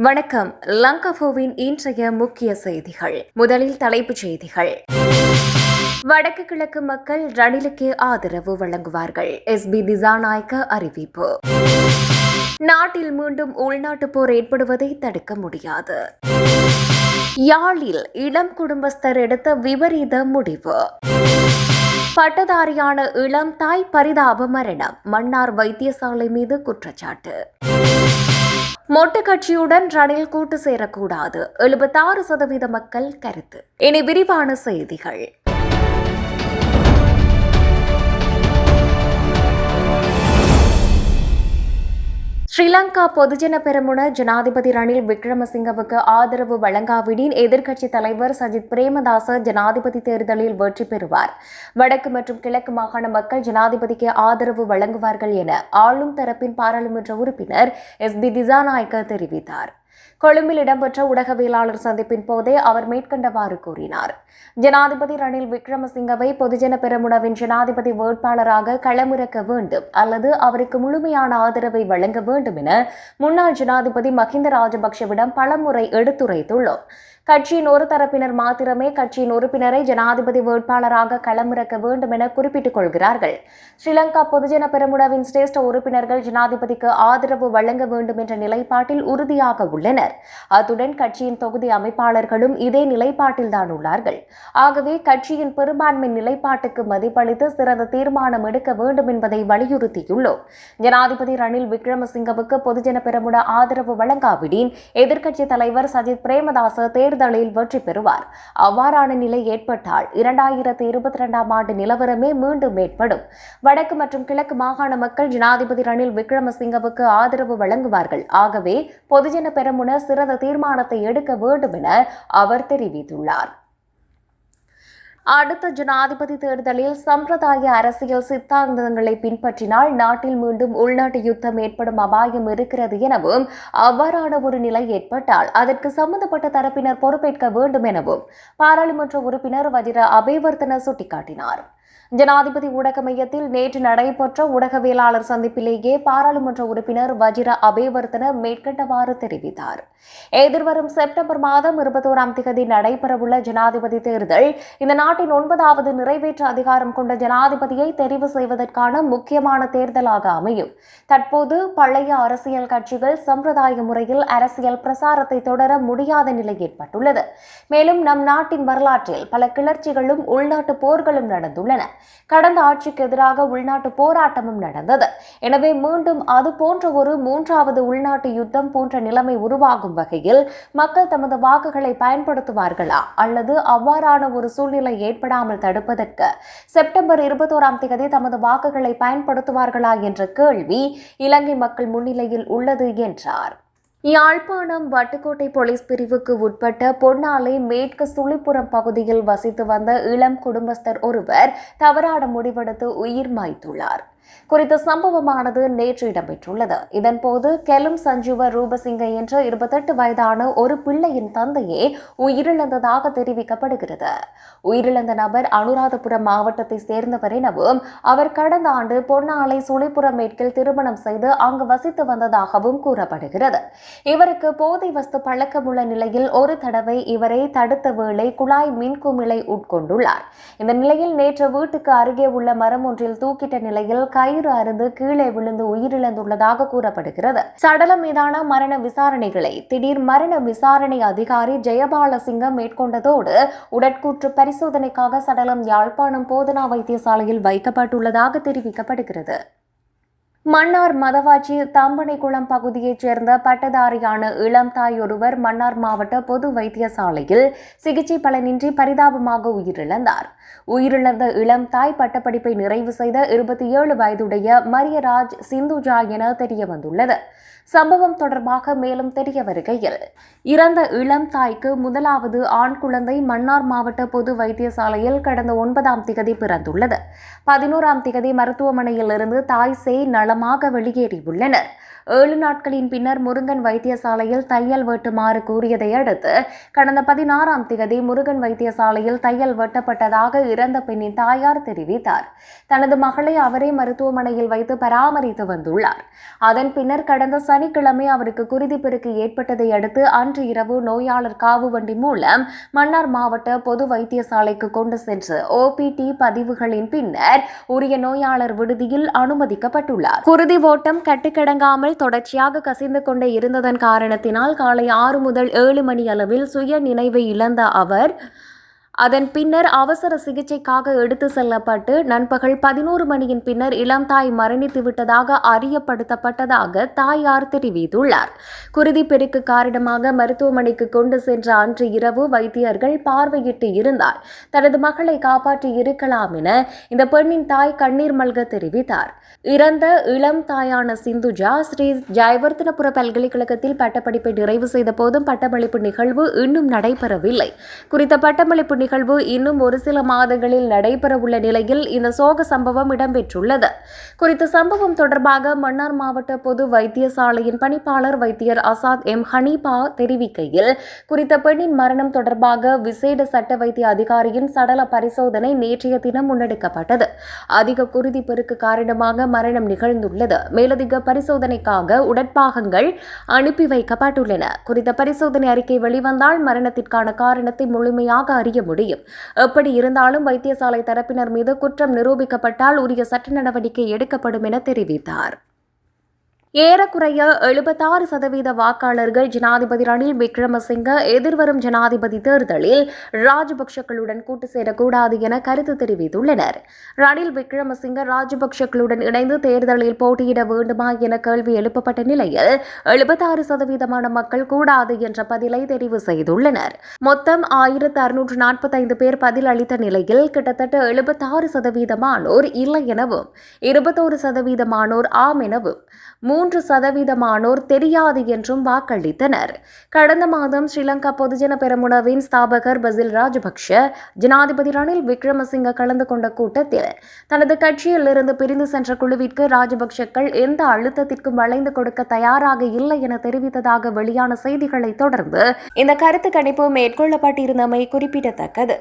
வணக்கம். லங்கபோவின் இன்றைய முக்கிய செய்திகள். முதலில் தலைப்புச் செய்திகள். வடக்கு கிழக்கு மக்கள் ரணிலுக்கு ஆதரவு வழங்குவார்கள். எஸ்பி திசாநாயக்க அறிவிப்பு. நாட்டில் மீண்டும் உள்நாட்டுப் போர் ஏற்படுவதை தடுக்க முடியாது. யாழில் இளம் குடும்பஸ்தர் எடுத்த விபரீத முடிவு. பட்டதாரியான இளம் தாய் பரிதாப மரணம். மன்னார் வைத்தியசாலை மீது குற்றச்சாட்டு. மொட்டு கட்சியுடன் ரணில் கூட்டு சேரக்கூடாது. எழுபத்தாறு சதவீத மக்கள் கருத்து. இனி விரிவான செய்திகள். ஸ்ரீலங்கா பொதுஜன பெருமுன ஜனாதிபதி ரணில் விக்ரமசிங்கவுக்கு ஆதரவு வழங்காவிடின் எதிர்க்கட்சித் தலைவர் சஜித் பிரேமதாச ஜனாதிபதி தேர்தலில் வெற்றி பெறுவார். வடக்கு மற்றும் கிழக்கு மாகாண மக்கள் ஜனாதிபதிக்கு ஆதரவு வழங்குவார்கள் என ஆளும் தரப்பின் பாராளுமன்ற உறுப்பினர் எஸ் பி திசாநாயக்க தெரிவித்தார். கொழும்பில் இடம்பெற்ற ஊடகவியலாளர் சந்திப்பின் போதே அவர் மேற்கண்டவாறு கூறினார். ஜனாதிபதி ரணில் விக்ரமசிங்கவை பொதுஜன பெருமுனவின் ஜனாதிபதி வேட்பாளராக களமிறக்க வேண்டும் அல்லது அவருக்கு முழுமையான ஆதரவை வழங்க வேண்டும் என முன்னாள் ஜனாதிபதி மஹிந்த ராஜபக்ஷவிடம் பலமுறை எடுத்துரைத்துள்ளோம். கட்சியின் ஒரு தரப்பினர் மாத்திரமே கட்சியின் உறுப்பினரை ஜனாதிபதி வேட்பாளராக களமிறக்க வேண்டும் என குறிப்பிட்டுக் கொள்கிறார்கள். ஸ்ரீலங்கா பொதுஜன பெருமுனவின் சிரேஷ்ட உறுப்பினர்கள் ஜனாதிபதிக்கு ஆதரவு வழங்க வேண்டும் என்ற நிலைப்பாட்டில் உறுதியாக உள்ளனர் அத்துடன் கட்சியின் தொகுதி அமைப்பாளர்களும் இதே நிலைப்பாட்டில்தான் உள்ளார்கள். ஆகவே கட்சியின் பெரும்பான்மை நிலைப்பாட்டுக்கு மதிப்பளித்து சிறந்த தீர்மானம் எடுக்க வேண்டும் என்பதை வலியுறுத்தியுள்ளோம். ஜனாதிபதி ரணில் விக்ரமசிங்கவுக்கு பொதுஜன பெரமுன ஆதரவு வழங்காவிடின் எதிர்க்கட்சித் தலைவர் சஜித் பிரேமதாச தேர்தலில் வெற்றி பெறுவார். அவ்வாறான நிலை ஏற்பட்டால் இரண்டாயிரத்தி இருபத்தி இரண்டாம் ஆண்டு நிலவரமே மீண்டும் ஏற்படும். வடக்கு மற்றும் கிழக்கு மாகாண மக்கள் ஜனாதிபதி ரணில் விக்ரமசிங்கவுக்கு ஆதரவு வழங்குவார்கள். ஆகவே பொதுஜன பெரமுன சிறந்த தீர்மானத்தை எடுக்க வேண்டும் என அவர் தெரிவித்துள்ளார். அடுத்த ஜனாதிபதி தேர்தலில் சம்பிரதாய அரசியல் சித்தாந்தங்களை பின்பற்றினால் நாட்டில் மீண்டும் உள்நாட்டு யுத்தம் ஏற்படும் அபாயம் இருக்கிறது எனவும் அவ்வாறான ஒரு நிலை ஏற்பட்டால் அதற்கு சம்பந்தப்பட்ட தரப்பினர் பொறுப்பேற்க வேண்டும் எனவும் பாராளுமன்ற உறுப்பினர் வஜிர அபேவர்த்தன சுட்டிக்காட்டினார். ஜனாதிபதி ஊடக மையத்தில் நேற்று நடைபெற்ற ஊடகவியலாளர் சந்திப்பிலேயே பாராளுமன்ற உறுப்பினர் வஜிர அபேவர்த்தன மேற்கண்டவாறு தெரிவித்தார். எதிர்வரும் செப்டம்பர் மாதம் இருபத்தோராம் திகதி நடைபெறவுள்ள ஜனாதிபதி தேர்தல் இந்த நாட்டு நாட்டின் ஒன்பதாவது நிறைவேற்ற அதிகாரம் கொண்ட ஜனாதிபதியை தெரிவு செய்வதற்கான முக்கியமான தேர்தலாக அமையும். தற்போது பழைய அரசியல் கட்சிகள் சம்பிரதாய முறையில் அரசியல் பிரசாரத்தை தொடர முடியாத நிலை ஏற்பட்டுள்ளது. மேலும் நம் நாட்டின் வரலாற்றில் பல கிளர்ச்சிகளும் உள்நாட்டு போர்களும் நடந்துள்ளன. கடந்த ஆட்சிக்கு எதிராக உள்நாட்டு போராட்டமும் நடந்தது. எனவே மீண்டும் அது போன்ற ஒரு மூன்றாவது உள்நாட்டு யுத்தம் போன்ற நிலைமை உருவாகும் வகையில் மக்கள் தமது வாக்குகளை பயன்படுத்துவார்களா? அல்லது அவ்வாறான ஒரு சூழ்நிலை ஏற்படாமல் தடுப்பதற்கு செப்டம்பர் இருபத்தோராம் தேதி தமது வாக்குகளை பயன்படுத்துவார்களா என்ற கேள்வி இலங்கை மக்கள் முன்னிலையில் உள்ளது என்றார். யாழ்ப்பாணம் வட்டுக்கோட்டை போலீஸ் பிரிவுக்கு உட்பட்ட பொன்னாலை மேற்கு சுழிப்புறம் பகுதியில் வசித்து வந்த இளம் குடும்பஸ்தர் ஒருவர் தவறான முடிவெடுத்து உயிர் மாய்த்துள்ளார். குறித்த சம்பவமானது நேற்று இடம்பெற்றுள்ளது. இதன்போது கெலும் சஞ்சுவ ரூபசிங்க என்ற இருபத்தெட்டு வயதான ஒரு பிள்ளையின் தந்தையே உயிரிழந்ததாக தெரிவிக்கப்படுகிறது. உயிரிழந்த நபர் அனுராதபுரம் மாவட்டத்தை சேர்ந்தவர் எனவும் அவர் கடந்த ஆண்டு பொன்னாலை சுழிப்புறம் மேற்கில் திருமணம் செய்து அங்கு வசித்து வந்ததாகவும் கூறப்படுகிறது. இவருக்கு போதை வஸ்து பழக்கமுள்ள நிலையில் ஒரு தடவை இவரை தடுத்த வேளை குழாய் மின்குமிழை உட்கொண்டுள்ளார். இந்த நிலையில் நேற்று வீட்டுக்கு அருகே உள்ள மரம் ஒன்றில் தூக்கிட்ட நிலையில் கயிறு அருந்து கீழே விழுந்து உயிரிழந்துள்ளதாக கூறப்படுகிறது. சடலம் மீதான மரண விசாரணைகளை திடீர் மரண விசாரணை அதிகாரி ஜெயபாலசிங்கம் மேற்கொண்டதோடு உடற்கூற்று பரிசோதனைக்காக சடலம் யாழ்ப்பாணம் போதனா வைத்தியசாலையில் வைக்கப்பட்டுள்ளதாக தெரிவிக்கப்படுகிறது. மன்னார் மதவாச்சி தம்பனைக்குளம் பகுதியைச் சேர்ந்த பட்டதாரியான இளம் தாய் ஒருவர் மன்னார் மாவட்ட பொது வைத்தியசாலையில் சிகிச்சை பலனின்றி பரிதாபமாக உயிரிழந்தார். உயிரிழந்த இளம் தாய் பட்டப்படிப்பை நிறைவு செய்த இருபத்தி ஏழு வயதுடைய மரியராஜ் சிந்துஜா என தெரிய வந்துள்ளது சம்பவம் தொடர்பாக மேலும் தெரிய வருகையில் இறந்த இளம் தாய்க்கு முதலாவது ஆண் குழந்தை மன்னார் மாவட்ட பொது வைத்தியசாலையில் கடந்த ஒன்பதாம் திகதி பிறந்துள்ளது. பதினோராம் திகதி மருத்துவமனையில் இருந்து தாய் சேய் பலமாக வெளியேறியுள்ளனர். ஏழு நாட்களின் பின்னர் முருகன் வைத்தியசாலையில் தையல் வெட்டுமாறு கூறியதை அடுத்து கடந்த பதினாறாம் திகதி முருகன் வைத்தியசாலையில் தையல் வெட்டப்பட்டதாக இறந்த பெண்ணின் தாயார் தெரிவித்தார். தனது மகளை அவரே மருத்துவமனையில் வைத்து பராமரித்து வந்துள்ளார். அதன் பின்னர் கடந்த சனிக்கிழமை அவருக்கு குருதி பெருக்கு ஏற்பட்டதை அடுத்து அன்று இரவு நோயாளர் காவு வண்டி மூலம் மன்னார் மாவட்ட பொது வைத்தியசாலைக்கு கொண்டு சென்று ஓபிடி பதிவுகளின் பின்னர் உரிய நோயாளர் விடுதியில் அனுமதிக்கப்பட்டுள்ளார். குருதி ஓட்டம் கட்டுக்கடங்காமல் தொடர்ச்சியாக கசிந்து கொண்டே இருந்ததன் காரணத்தினால் காலை ஆறு முதல் ஏழு மணி அளவில் சுய நினைவை இழந்த அவர் அதன் பின்னர் அவசர சிகிச்சைக்காக எடுத்து செல்லப்பட்டு நண்பகல் பதினோரு மணியின் பின்னர் இளம் தாய் மரணித்து விட்டதாக அறியப்படுத்தப்பட்டதாக தாயார் தெரிவித்துள்ளார். குருதி பெருக்கு காரணமாக மருத்துவமனைக்கு கொண்டு சென்ற அன்று இரவு வைத்தியர்கள் பார்வையிட்டு இருந்தார். தனது மகளை காப்பாற்றி இருக்கலாம் என இந்த பெண்ணின் தாய் கண்ணீர் மல்க தெரிவித்தார். இறந்த இளம் தாயான சிந்துஜா ஸ்ரீ ஜெயவர்த்தனபுர பல்கலைக்கழகத்தில் பட்டப்படிப்பை நிறைவு செய்த போதும் பட்டமளிப்பு நிகழ்வு இன்னும் நடைபெறவில்லை. குறித்த பட்டமளிப்பு நிகழ்வு இன்னும் ஒரு சில மாதங்களில் நடைபெறவுள்ள நிலையில் இந்த சோக சம்பவம் இடம்பெற்றுள்ளது. குறித்த சம்பவம் தொடர்பாக மன்னார் மாவட்ட பொது வைத்தியசாலையின் பணிப்பாளர் வைத்தியர் அசாத் எம். ஹனீபா தெரிவிக்கையில் குறித்த பெண்ணின் மரணம் தொடர்பாக விசேட சட்ட வைத்திய அதிகாரியின் சடல பரிசோதனை நேற்றைய தினம் முன்னெடுக்கப்பட்டது. அதிக குருதி பெருக்கு காரணமாக மரணம் நிகழ்ந்துள்ளது. மேலதிக பரிசோதனைக்காக உடற்பாகங்கள் அனுப்பி வைக்கப்பட்டுள்ளன. குறித்த பரிசோதனை அறிக்கை வெளிவந்தால் மரணத்திற்கான காரணத்தை முழுமையாக அறிய முடியும். எப்படி இருந்தாலும் வைத்தியசாலை தரப்பினர் மீது குற்றம் நிரூபிக்கப்பட்டால் உரிய சட்ட நடவடிக்கை எடுக்கப்படும் என தெரிவித்தார். ஏறக்குறைய எழுபத்தாறு சதவீத வாக்காளர்கள் ஜனாதிபதி ரணில் விக்ரமசிங்க எதிர்வரும் ஜனாதிபதி தேர்தலில் ராஜபக்ஷக்களுடன் கூட்டு சேரக்கூடாது என கருத்து தெரிவித்துள்ளனர். ரணில் விக்ரமசிங்க ராஜபக்ஷக்களுடன் இணைந்து தேர்தலில் போட்டியிட வேண்டுமா என கேள்வி எழுப்பப்பட்ட நிலையில் எழுபத்தாறு சதவீதமான மக்கள் கூடாது என்ற பதிலை தெரிவு செய்துள்ளனர். மொத்தம் ஆயிரத்து அறுநூற்று நாற்பத்தைந்து பேர் பதில் அளித்த நிலையில் கிட்டத்தட்ட எழுபத்தாறு சதவீதமானோர் இல்லை எனவும் இருபத்தோரு சதவீதமானோர் ஆம் எனவும் மூன்று சதவீதமானோர் தெரியாது என்றும் வாக்களித்தனர். கடந்த மாதம் ஸ்ரீலங்கா பொதுஜன பெரமுனவின் ஸ்தாபகர் பசில் ராஜபக்ஷ ஜனாதிபதி ரணில் விக்ரமசிங்க கலந்து கொண்ட கூட்டத்தில் தனது கட்சியில் இருந்து பிரிந்து சென்ற குழுவிற்கு ராஜபக்ஷக்கள் எந்த அழுத்தத்திற்கும் வளைந்து கொடுக்க தயாராக இல்லை என தெரிவித்ததாக வெளியான செய்திகளை தொடர்ந்து இந்த கருத்து கணிப்பு மேற்கொள்ளப்பட்டிருந்தமை குறிப்பிடத்தக்கது.